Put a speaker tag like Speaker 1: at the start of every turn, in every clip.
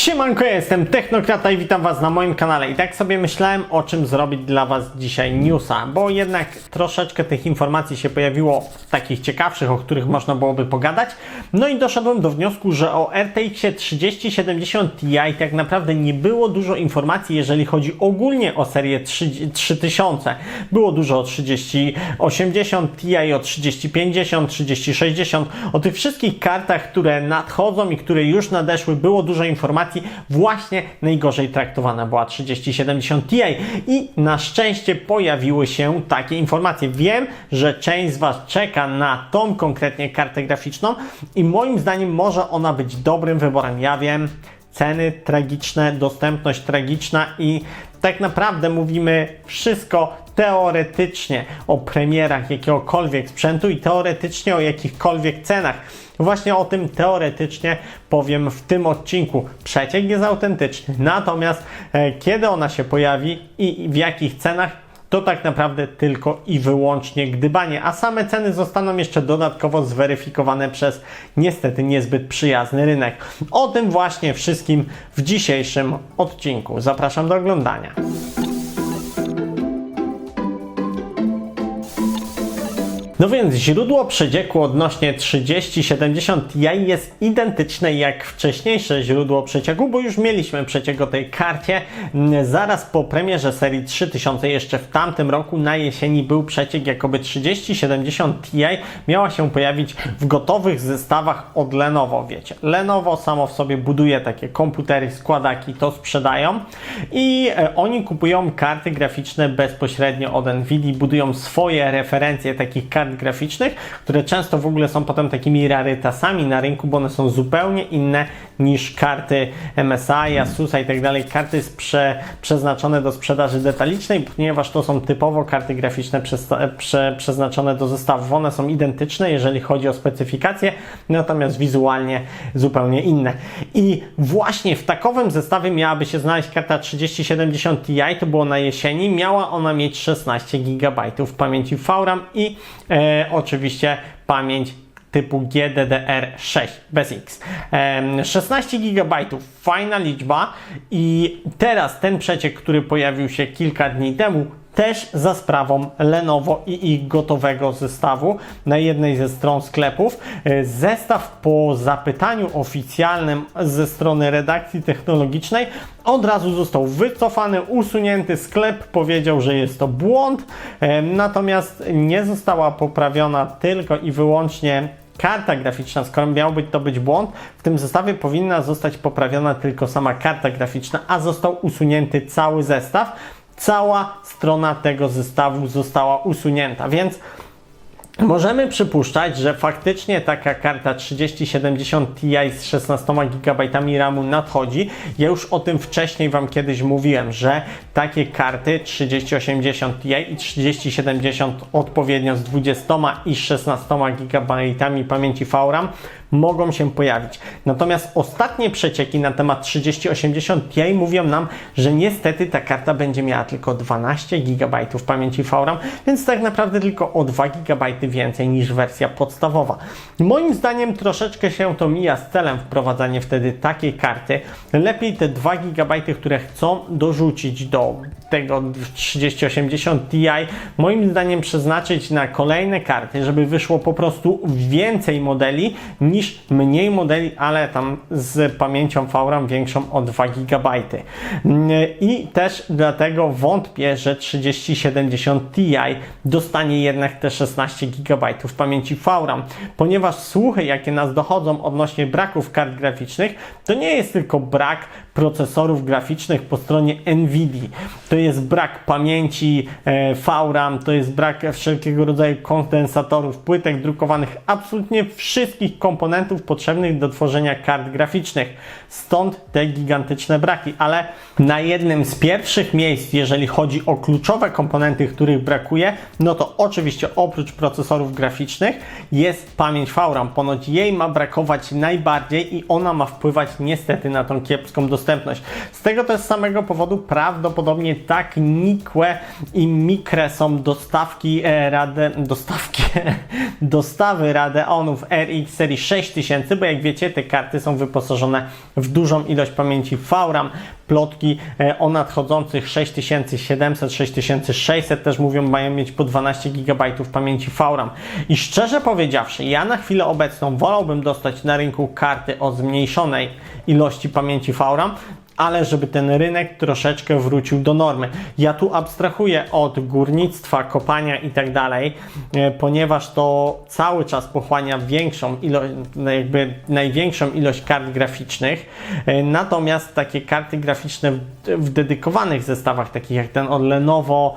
Speaker 1: Siemanko, ja jestem Technokrata i witam Was na moim kanale. I tak sobie myślałem, o czym zrobić dla Was dzisiaj newsa, bo jednak troszeczkę tych informacji się pojawiło takich ciekawszych, o których można byłoby pogadać. No i doszedłem do wniosku, że o RTX 3070 Ti tak naprawdę nie było dużo informacji, jeżeli chodzi ogólnie o serię 3, 3000. Było dużo o 3080 Ti, o 3050, 3060, o tych wszystkich kartach, które nadchodzą i które już nadeszły, było dużo informacji. Właśnie najgorzej traktowana była 3070 Ti i na szczęście pojawiły się takie informacje. Wiem, że część z Was czeka na tą konkretnie kartę graficzną i moim zdaniem może ona być dobrym wyborem. Ja wiem, ceny tragiczne, dostępność tragiczna i tak naprawdę mówimy wszystko teoretycznie o premierach jakiegokolwiek sprzętu i teoretycznie o jakichkolwiek cenach. Właśnie o tym teoretycznie powiem w tym odcinku. Przeciek jest autentyczny, natomiast e, kiedy ona się pojawi i w jakich cenach, to tak naprawdę tylko i wyłącznie gdybanie, a same ceny zostaną jeszcze dodatkowo zweryfikowane przez niestety niezbyt przyjazny rynek. O tym właśnie wszystkim w dzisiejszym odcinku. Zapraszam do oglądania. No więc źródło przecieku odnośnie 3070 Ti jest identyczne jak wcześniejsze źródło przecieku, bo już mieliśmy przeciek o tej karcie. Zaraz po premierze serii 3000 jeszcze w tamtym roku na jesieni był przeciek jakoby 3070 Ti miała się pojawić w gotowych zestawach od Lenovo, wiecie. Lenovo samo w sobie buduje takie komputery, składaki, to sprzedają i e, oni kupują karty graficzne bezpośrednio od Nvidia, budują swoje referencje takich kart graficznych, które często w ogóle są potem takimi rarytasami na rynku, bo one są zupełnie inne niż karty MSI, Asusa i tak dalej. Karty sprze, przeznaczone do sprzedaży detalicznej, ponieważ to są typowo karty graficzne prze, przeznaczone do zestawów. One są identyczne, jeżeli chodzi o specyfikacje, natomiast wizualnie zupełnie inne. I właśnie w takowym zestawie miałaby się znaleźć karta 3070 Ti, to było na jesieni. Miała ona mieć 16 GB pamięci VRAM i e, oczywiście pamięć typu GDDR6 bez X. Em, 16 GB, fajna liczba i teraz ten przeciek, który pojawił się kilka dni temu, też za sprawą Lenovo i ich gotowego zestawu na jednej ze stron sklepów. E, Zestaw po zapytaniu oficjalnym ze strony redakcji technologicznej od razu został wycofany, usunięty. Sklep powiedział, że jest to błąd, natomiast nie została poprawiona tylko i wyłącznie karta graficzna, skoro miał być to być błąd, w tym zestawie powinna zostać poprawiona tylko sama karta graficzna, a został usunięty cały zestaw. Cała strona tego zestawu została usunięta, więc Możemy przypuszczać, że faktycznie taka karta 3070 Ti z 16 GB RAMu nadchodzi. Ja już o tym wcześniej Wam kiedyś mówiłem, że takie karty 3080 Ti i 3070 odpowiednio z 20 i 16 GB pamięci VRAM mogą się pojawić. Natomiast ostatnie przecieki na temat 3080 Ti mówią nam, że niestety ta karta będzie miała tylko 12 GB pamięci VRAM, więc tak naprawdę tylko o 2 GB więcej niż wersja podstawowa. Moim zdaniem troszeczkę się to mija z celem wprowadzanie wtedy takiej karty. Lepiej te 2 GB, które chcą dorzucić do tego 3080 Ti, moim zdaniem przeznaczyć na kolejne karty, żeby wyszło po prostu więcej modeli niż mniej modeli, ale tam z pamięcią VRAM większą o 2 GB. I też dlatego wątpię, że 3070 Ti dostanie jednak te 16 GB pamięci VRAM, ponieważ słuchy, jakie nas dochodzą odnośnie braków kart graficznych, to nie jest tylko brak procesorów graficznych po stronie NVIDIA. To jest brak pamięci e, VRAM, to jest brak wszelkiego rodzaju kondensatorów, płytek drukowanych, absolutnie wszystkich komponentów potrzebnych do tworzenia kart graficznych. Stąd te gigantyczne braki, ale na jednym z pierwszych miejsc, jeżeli chodzi o kluczowe komponenty, których brakuje, no to oczywiście oprócz procesorów graficznych jest pamięć VRAM. Ponoć jej ma brakować najbardziej i ona ma wpływać niestety na tą kiepską dostępność. Z tego też samego powodu prawdopodobnie tak nikłe i mikre są dostawki e, Rade, dostawki, dostawy Radeonów RX serii 6000, bo jak wiecie, te karty są wyposażone w dużą ilość pamięci VRAM. Plotki e, o nadchodzących 6700, 6600 też mówią, mają mieć po 12 GB pamięci VRAM. I szczerze powiedziawszy, ja na chwilę obecną wolałbym dostać na rynku karty o zmniejszonej ilości pamięci VRAM, ale żeby ten rynek troszeczkę wrócił do normy. Ja tu abstrahuję od górnictwa, kopania i tak dalej, e, ponieważ to cały czas pochłania większą ilość, jakby największą ilość kart graficznych. E, Natomiast takie karty graficzne w, dedykowanych zestawach, takich jak ten od Lenovo,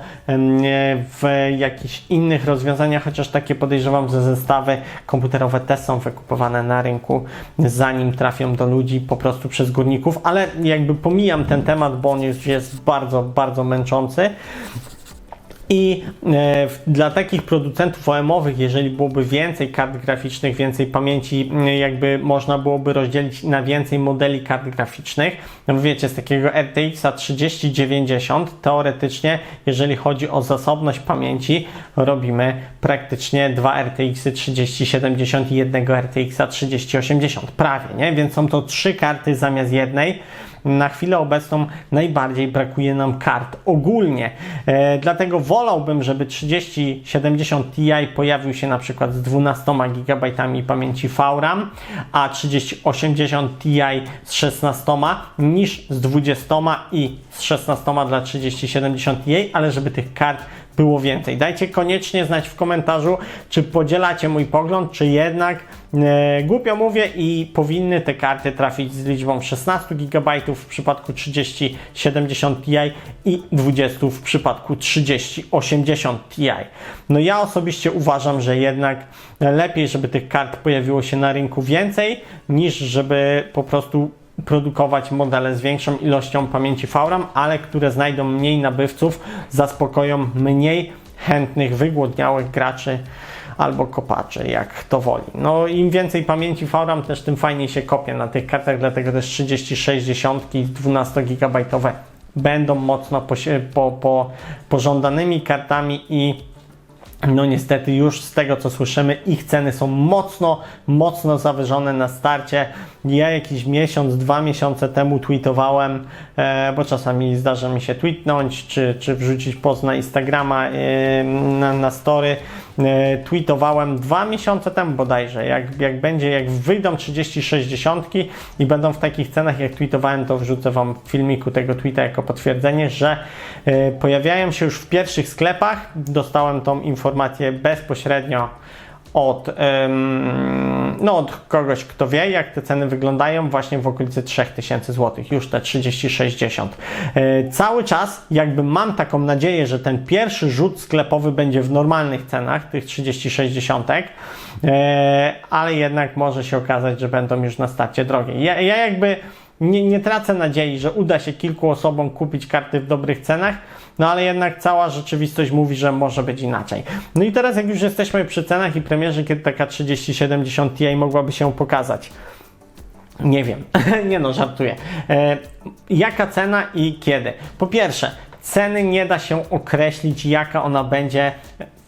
Speaker 1: w jakichś innych rozwiązaniach, chociaż takie podejrzewam, że zestawy komputerowe też są wykupowane na rynku, zanim trafią do ludzi po prostu przez górników, ale jakby pomijam ten temat, bo on już jest bardzo, bardzo męczący. I e, dla takich producentów OEM-owych, jeżeli byłoby więcej kart graficznych, więcej pamięci, jakby można byłoby rozdzielić na więcej modeli kart graficznych. No wiecie, z takiego RTX-a 3090 teoretycznie, jeżeli chodzi o zasobność pamięci, robimy praktycznie dwa RTX-y 3070 i jednego RTX-a 3080. Prawie, nie? Więc są to trzy karty zamiast jednej na chwilę obecną najbardziej brakuje nam kart ogólnie. E, dlatego wolałbym, żeby 3070 Ti pojawił się na przykład z 12 GB pamięci VRAM, a 3080 Ti z 16 niż z 20 i z 16 dla 3070 Ti, ale żeby tych kart było więcej. Dajcie koniecznie znać w komentarzu, czy podzielacie mój pogląd, czy jednak e, głupio mówię i powinny te karty trafić z liczbą 16 GB w przypadku 3070 Ti i 20 w przypadku 3080 Ti. No ja osobiście uważam, że jednak lepiej, żeby tych kart pojawiło się na rynku więcej, niż żeby po prostu produkować modele z większą ilością pamięci VRAM, ale które znajdą mniej nabywców, zaspokoją mniej chętnych, wygłodniałych graczy albo kopaczy, jak to woli. No im więcej pamięci VRAM, też tym fajniej się kopie na tych kartach, dlatego też 3060 i 12 GB będą mocno po, po, pożądanymi kartami i no niestety już z tego co słyszymy, ich ceny są mocno, mocno zawyżone na starcie. Ja jakiś miesiąc, dwa miesiące temu tweetowałem, e, bo czasami zdarza mi się tweetnąć, czy, czy wrzucić post na Instagrama, e, na, na story. E, tweetowałem dwa miesiące temu bodajże, jak, jak będzie, jak wyjdą 3060 i będą w takich cenach, jak tweetowałem, to wrzucę Wam w filmiku tego tweeta jako potwierdzenie, że pojawiają się już w pierwszych sklepach. Dostałem tą informację bezpośrednio od, em, no, od kogoś, kto wie, jak te ceny wyglądają, właśnie w okolicy 3000 zł, już te 3060. E, cały czas jakby mam taką nadzieję, że ten pierwszy rzut sklepowy będzie w normalnych cenach, tych 3060, e, ale jednak może się okazać, że będą już na starcie drogie. Ja, ja jakby nie, nie tracę nadziei, że uda się kilku osobom kupić karty w dobrych cenach, no ale jednak cała rzeczywistość mówi, że może być inaczej. No i teraz jak już jesteśmy przy cenach i premierze, kiedy taka 3070 Ti mogłaby się pokazać. Nie wiem, nie no, żartuję. E, jaka cena i kiedy? Po pierwsze, ceny nie da się określić, jaka ona będzie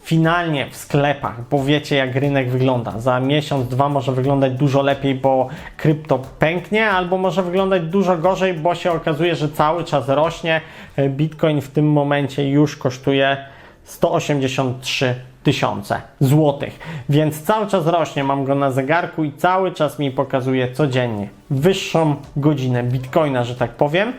Speaker 1: finalnie w sklepach, bo wiecie jak rynek wygląda. Za miesiąc, dwa może wyglądać dużo lepiej, bo krypto pęknie, albo może wyglądać dużo gorzej, bo się okazuje, że cały czas rośnie. Bitcoin w tym momencie już kosztuje 183 tysiące złotych. Więc cały czas rośnie, mam go na zegarku i cały czas mi pokazuje codziennie wyższą godzinę Bitcoina, że tak powiem.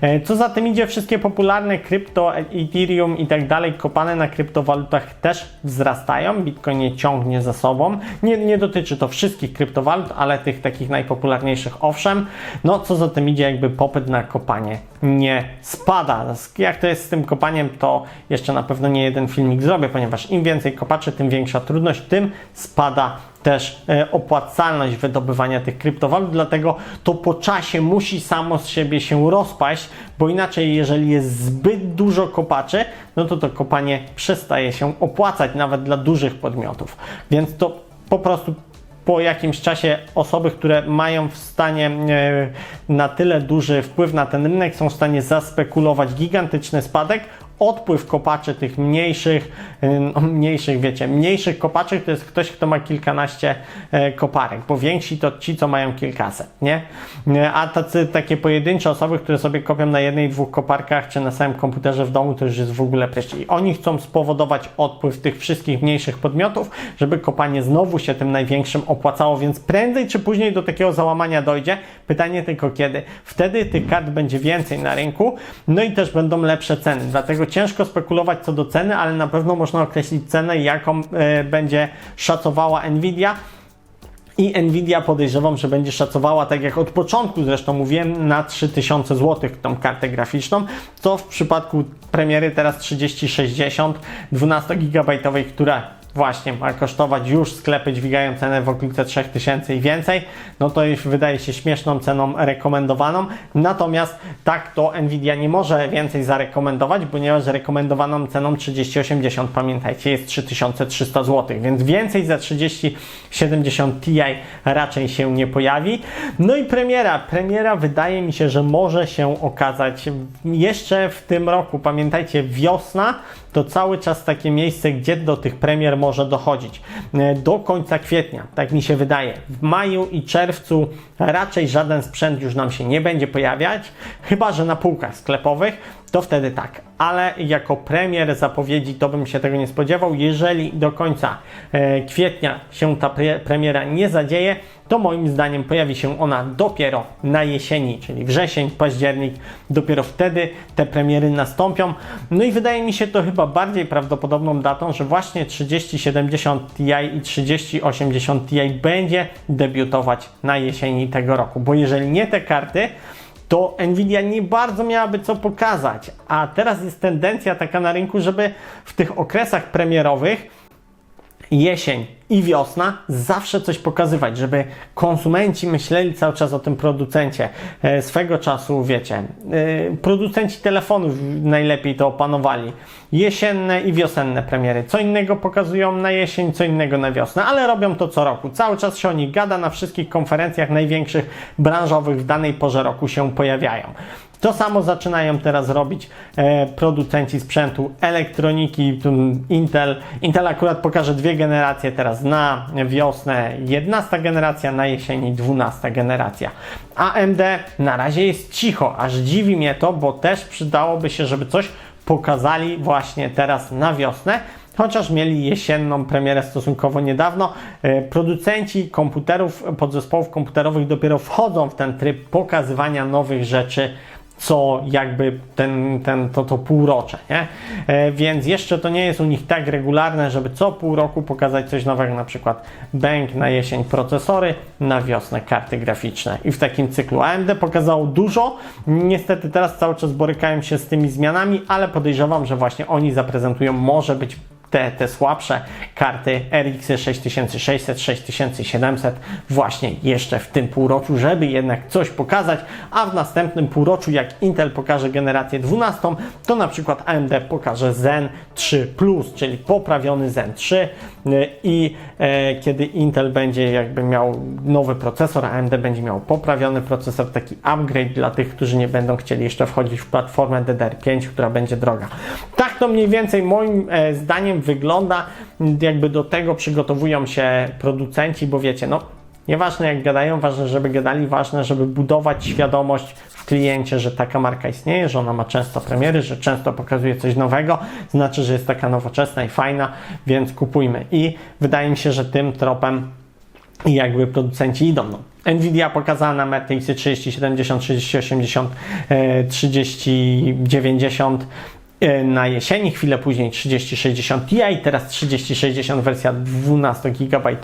Speaker 1: E, Co za tym idzie, wszystkie popularne krypto, Ethereum i tak dalej, kopane na kryptowalutach też wzrastają. Bitcoin je ciągnie za sobą. Nie, nie dotyczy to wszystkich kryptowalut, ale tych takich najpopularniejszych owszem. No, co za tym idzie, jakby popyt na kopanie nie spada. Jak to jest z tym kopaniem, to jeszcze na pewno nie jeden filmik zrobię, ponieważ im więcej kopaczy, tym większa trudność, tym spada też e, opłacalność wydobywania tych kryptowalut, dlatego to po czasie musi samo z siebie się rozpaść, bo inaczej jeżeli jest zbyt dużo kopaczy, no to to kopanie przestaje się opłacać nawet dla dużych podmiotów. Więc to po prostu po jakimś czasie osoby, które mają w stanie e, na tyle duży wpływ na ten rynek, są w stanie zaspekulować gigantyczny spadek, odpływ kopaczy tych mniejszych, y, no, mniejszych, wiecie, mniejszych kopaczy to jest ktoś, kto ma kilkanaście e, koparek, bo więksi to ci, co mają kilkaset, nie? E, A tacy, takie pojedyncze osoby, które sobie kopią na jednej, dwóch koparkach, czy na samym komputerze w domu, to już jest w ogóle pryszcz. I oni chcą spowodować odpływ tych wszystkich mniejszych podmiotów, żeby kopanie znowu się tym największym opłacało, więc prędzej czy później do takiego załamania dojdzie. Pytanie tylko kiedy. Wtedy tych kart będzie więcej na rynku, no i też będą lepsze ceny. Dlatego ciężko spekulować co do ceny, ale na pewno można określić cenę, jaką e, będzie szacowała Nvidia. I Nvidia podejrzewam, że będzie szacowała, tak jak od początku zresztą mówiłem, na 3000 zł tą kartę graficzną, co w przypadku premiery teraz 3060 12 GB, która właśnie ma kosztować już sklepy dźwigają cenę w okolice 3000 i więcej, no to już wydaje się śmieszną ceną rekomendowaną. Natomiast tak to Nvidia nie może więcej zarekomendować, ponieważ rekomendowaną ceną 3080, pamiętajcie, jest 3300 zł, więc więcej za 3070 Ti raczej się nie pojawi. No i premiera. Premiera wydaje mi się, że może się okazać jeszcze w tym roku. Pamiętajcie, wiosna to cały czas takie miejsce, gdzie do tych premier może dochodzić. E, Do końca kwietnia, tak mi się wydaje. W maju i czerwcu raczej żaden sprzęt już nam się nie będzie pojawiać, chyba że na półkach sklepowych, to wtedy tak. Ale jako premier zapowiedzi to bym się tego nie spodziewał. Jeżeli do końca e, kwietnia się ta pre premiera nie zadzieje, to moim zdaniem pojawi się ona dopiero na jesieni, czyli wrzesień, październik. Dopiero wtedy te premiery nastąpią. No i wydaje mi się to chyba bardziej prawdopodobną datą, że właśnie 3070 Ti i 3080 Ti będzie debiutować na jesieni tego roku. Bo jeżeli nie te karty, to Nvidia nie bardzo miałaby co pokazać. A teraz jest tendencja taka na rynku, żeby w tych okresach premierowych jesień i wiosna zawsze coś pokazywać, żeby konsumenci myśleli cały czas o tym producencie. E, swego czasu, wiecie, e, producenci telefonów najlepiej to opanowali. Jesienne i wiosenne premiery. Co innego pokazują na jesień, co innego na wiosnę, ale robią to co roku. Cały czas się o nich gada na wszystkich konferencjach największych branżowych w danej porze roku się pojawiają. To samo zaczynają teraz robić e, producenci sprzętu elektroniki, Intel. Intel akurat pokaże dwie generacje teraz na wiosnę 11 generacja, na jesieni 12 generacja. AMD na razie jest cicho, aż dziwi mnie to, bo też przydałoby się, żeby coś pokazali właśnie teraz na wiosnę. Chociaż mieli jesienną premierę stosunkowo niedawno, e, producenci komputerów, podzespołów komputerowych dopiero wchodzą w ten tryb pokazywania nowych rzeczy co jakby ten, ten, to, to półrocze, nie? E, więc jeszcze to nie jest u nich tak regularne, żeby co pół roku pokazać coś nowego, na przykład bank na jesień procesory, na wiosnę karty graficzne i w takim cyklu. AMD pokazało dużo, niestety teraz cały czas borykają się z tymi zmianami, ale podejrzewam, że właśnie oni zaprezentują może być te, te słabsze karty RX 6600, 6700 właśnie jeszcze w tym półroczu, żeby jednak coś pokazać, a w następnym półroczu jak Intel pokaże generację 12, to na przykład AMD pokaże Zen 3 Plus, czyli poprawiony Zen 3 i e, kiedy Intel będzie jakby miał nowy procesor, AMD będzie miał poprawiony procesor, taki upgrade dla tych, którzy nie będą chcieli jeszcze wchodzić w platformę DDR5, która będzie droga. Tak to mniej więcej moim e, zdaniem wygląda, jakby do tego przygotowują się producenci, bo wiecie, no nieważne jak gadają, ważne, żeby gadali, ważne, żeby budować świadomość w kliencie, że taka marka istnieje, że ona ma często premiery, że często pokazuje coś nowego, znaczy, że jest taka nowoczesna i fajna, więc kupujmy. I wydaje mi się, że tym tropem jakby producenci idą. No. Nvidia pokazała na RTX 3070, 3080, e, 3090 e, na jesieni, chwilę później 3060 Ti, teraz 3060 wersja 12 GB.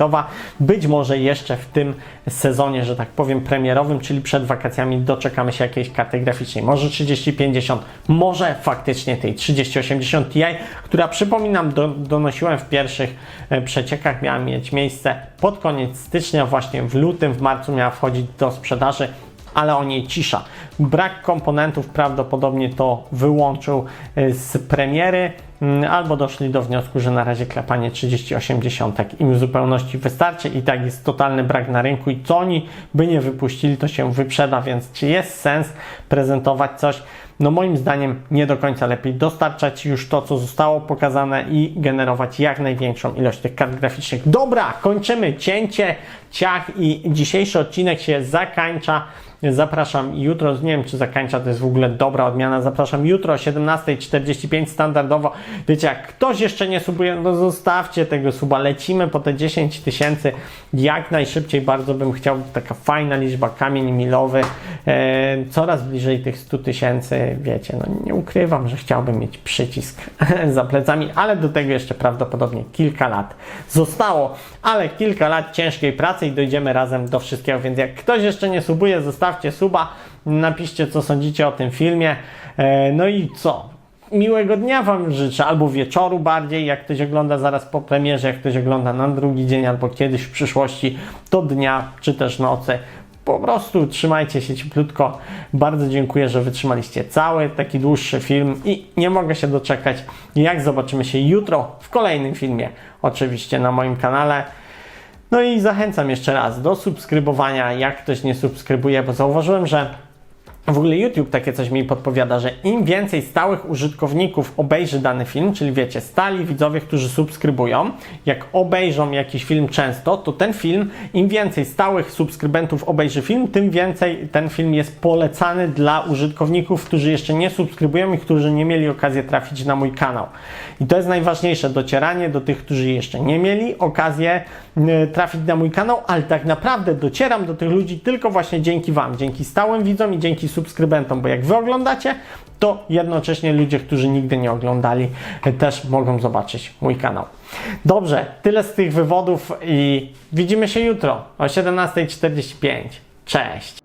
Speaker 1: Być może jeszcze w tym sezonie, że tak powiem, premierowym, czyli przed wakacjami doczekamy się jakiejś karty graficznej. Może 3050, może faktycznie tej 3080 Ti, która przypominam, do, donosiłem w pierwszych e, przeciekach, miała mieć miejsce pod koniec stycznia, właśnie w lutym, w marcu miała wchodzić do sprzedaży ale o niej cisza. Brak komponentów prawdopodobnie to wyłączył y, z premiery. mm, albo doszli do wniosku, że na razie klepanie 3080 im w zupełności wystarczy i tak jest totalny brak na rynku i co oni by nie wypuścili, to się wyprzeda, więc czy jest sens prezentować coś? No moim zdaniem nie do końca lepiej dostarczać już to, co zostało pokazane i generować jak największą ilość tych kart graficznych. Dobra, kończymy cięcie, ciach i dzisiejszy odcinek się zakończa. Zapraszam jutro, nie wiem czy zakańcza, to jest w ogóle dobra odmiana. Zapraszam jutro o 17.45 standardowo. Wiecie, jak ktoś jeszcze nie subuje, no zostawcie tego suba. Lecimy po te 10 tysięcy jak najszybciej. Bardzo bym chciał, taka fajna liczba, kamień milowy. E, coraz bliżej tych 100 tysięcy, wiecie, no nie ukrywam, że chciałbym mieć przycisk za plecami, ale do tego jeszcze prawdopodobnie kilka lat zostało, ale kilka lat ciężkiej pracy i dojdziemy razem do wszystkiego, więc jak ktoś jeszcze nie subuje, zostawcie suba, napiszcie co sądzicie o tym filmie, e, no i co? Miłego dnia Wam życzę, albo wieczoru bardziej, jak ktoś ogląda zaraz po premierze, jak ktoś ogląda na drugi dzień, albo kiedyś w przyszłości, to dnia, czy też nocy. Po prostu trzymajcie się cieplutko. Bardzo dziękuję, że wytrzymaliście cały taki dłuższy film i nie mogę się doczekać, jak zobaczymy się jutro w kolejnym filmie, oczywiście na moim kanale. No i zachęcam jeszcze raz do subskrybowania, jak ktoś nie subskrybuje, bo zauważyłem, że w ogóle YouTube takie coś mi podpowiada, że im więcej stałych użytkowników obejrzy dany film, czyli wiecie, stali widzowie, którzy subskrybują, jak obejrzą jakiś film często, to ten film, im więcej stałych subskrybentów obejrzy film, tym więcej ten film jest polecany dla użytkowników, którzy jeszcze nie subskrybują i którzy nie mieli okazji trafić na mój kanał. I to jest najważniejsze, docieranie do tych, którzy jeszcze nie mieli okazję trafić na mój kanał, ale tak naprawdę docieram do tych ludzi tylko właśnie dzięki Wam, dzięki stałym widzom i dzięki subskrybentom, bo jak Wy oglądacie, to jednocześnie ludzie, którzy nigdy nie oglądali, y, też mogą zobaczyć mój kanał. Dobrze, tyle z tych wywodów i widzimy się jutro o 17.45. Cześć!